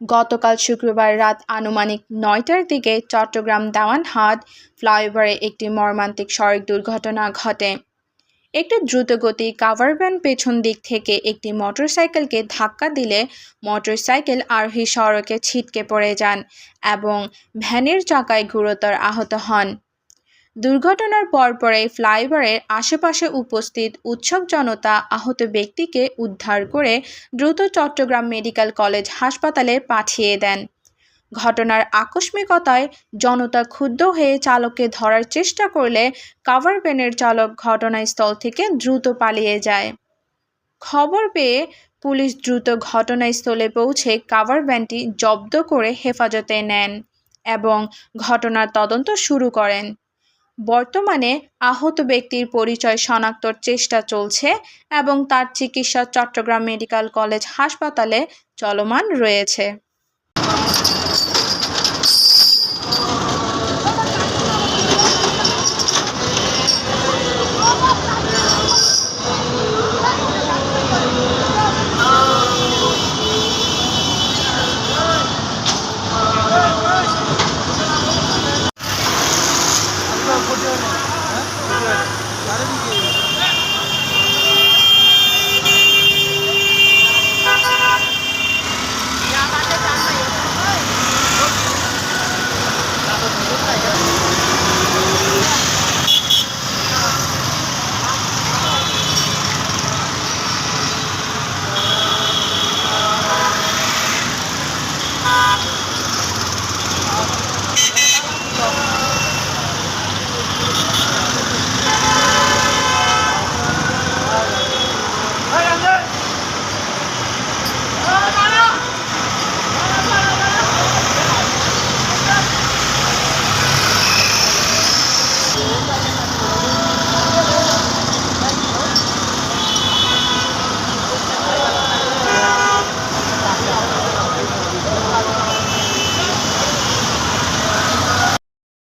গতকাল শুক্রবার রাত আনুমানিক নয়টার দিকে চট্টগ্রাম দেওয়ানহাট ফ্লাইওভারে একটি মর্মান্তিক সড়ক দুর্ঘটনা ঘটে। একটি দ্রুতগতি কাভার ভ্যান পেছন দিক থেকে একটি মোটরসাইকেলকে ধাক্কা দিলে মোটরসাইকেল আরোহী সড়কে ছিটকে পড়ে যান এবং ভ্যানের চাকায় গুরুতর আহত হন। দুর্ঘটনার পরপরই ফ্লাইওভারের আশেপাশে উপস্থিত উৎসব জনতা আহত ব্যক্তিকে উদ্ধার করে দ্রুত চট্টগ্রাম মেডিকেল কলেজ হাসপাতালে পাঠিয়ে দেন। ঘটনার আকস্মিকতায় জনতা ক্ষুব্ধ হয়ে চালককে ধরার চেষ্টা করলে কাভার ভ্যানের চালক ঘটনাস্থল থেকে দ্রুত পালিয়ে যায়। খবর পেয়ে পুলিশ দ্রুত ঘটনাস্থলে পৌঁছে কাভার ভ্যানটি জব্দ করে হেফাজতে নেন এবং ঘটনার তদন্ত শুরু করেন। বর্তমানে আহত ব্যক্তির পরিচয় শনাক্তর চেষ্টা চলছে এবং তার চিকিৎসা চট্টগ্রাম মেডিকেল কলেজ হাসপাতালে চলমান রয়েছে। Thank you.